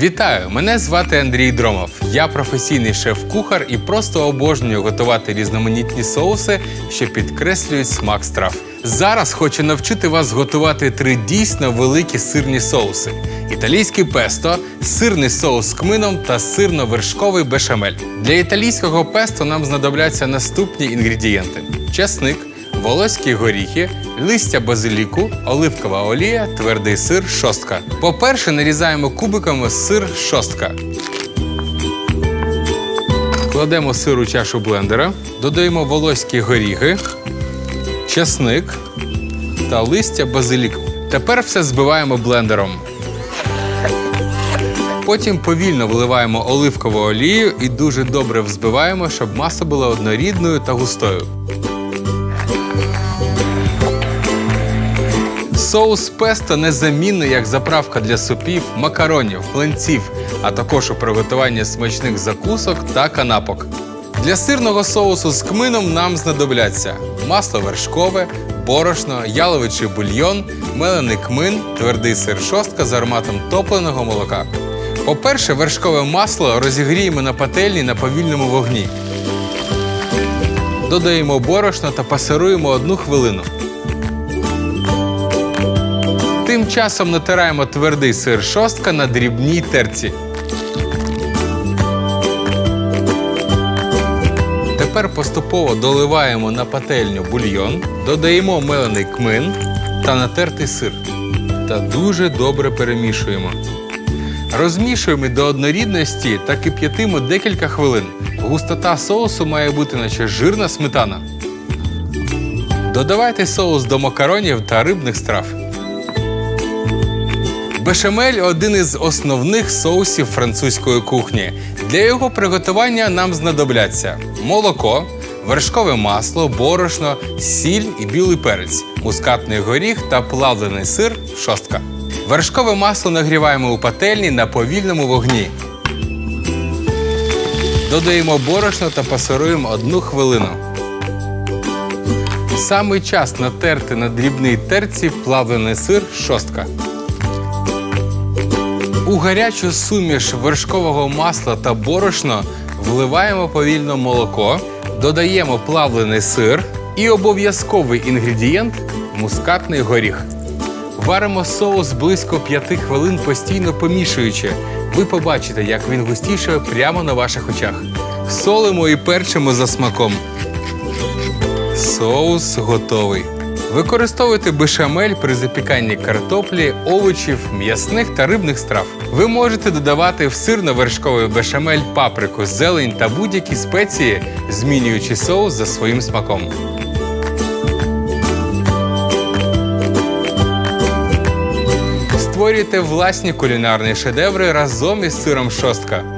Вітаю! Мене звати Андрій Дромов. Я професійний шеф-кухар і просто обожнюю готувати різноманітні соуси, що підкреслюють смак страв. Зараз хочу навчити вас готувати три дійсно великі сирні соуси: італійський песто, сирний соус з кмином та сирно-вершковий бешамель. Для італійського песто нам знадобляться наступні інгредієнти: чесник, волоські горіхи, листя базиліку, оливкова олія, твердий сир, шостка. По-перше, нарізаємо кубиками сир шостка. Кладемо сир у чашу блендера, додаємо волоські горіхи, чесник та листя базиліку. Тепер все збиваємо блендером. Потім повільно вливаємо оливкову олію і дуже добре взбиваємо, щоб маса була однорідною та густою. Соус песто незамінний як заправка для супів, макаронів, млинців, а також у приготуванні смачних закусок та канапок. Для сирного соусу з кмином нам знадобляться масло вершкове, борошно, яловичий бульйон, мелений кмин, твердий сир шостка з ароматом топленого молока. По-перше, вершкове масло розігріємо на пательні на повільному вогні. Додаємо борошно та пасируємо одну хвилину. Тим часом натираємо твердий сир шостка на дрібній терці. Тепер поступово доливаємо на пательню бульйон, додаємо мелений кмин та натертий сир. Та дуже добре перемішуємо. Розмішуємо до однорідності та кип'ятимо декілька хвилин. Густота соусу має бути наче жирна сметана. Додавайте соус до макаронів та рибних страв. Бешамель один із основних соусів французької кухні. Для його приготування нам знадобляться молоко, вершкове масло, борошно, сіль і білий перець, мускатний горіх та плавлений сир шостка. Вершкове масло нагріваємо у пательні на повільному вогні. Додаємо борошно та пасируємо одну хвилину. Саме час натерти на дрібній терці плавлений сир шостка. У гарячу суміш вершкового масла та борошно вливаємо повільно молоко, додаємо плавлений сир і обов'язковий інгредієнт мускатний горіх. Варимо соус близько 5 хвилин, постійно помішуючи. Ви побачите, як він густішає прямо на ваших очах. Солимо і перчимо за смаком. Соус готовий. Використовуйте бешамель при запіканні картоплі, овочів, м'ясних та рибних страв. Ви можете додавати в сирно-вершковий бешамель паприку, зелень та будь-які спеції, змінюючи соус за своїм смаком. Створюйте власні кулінарні шедеври разом із сиром шостка.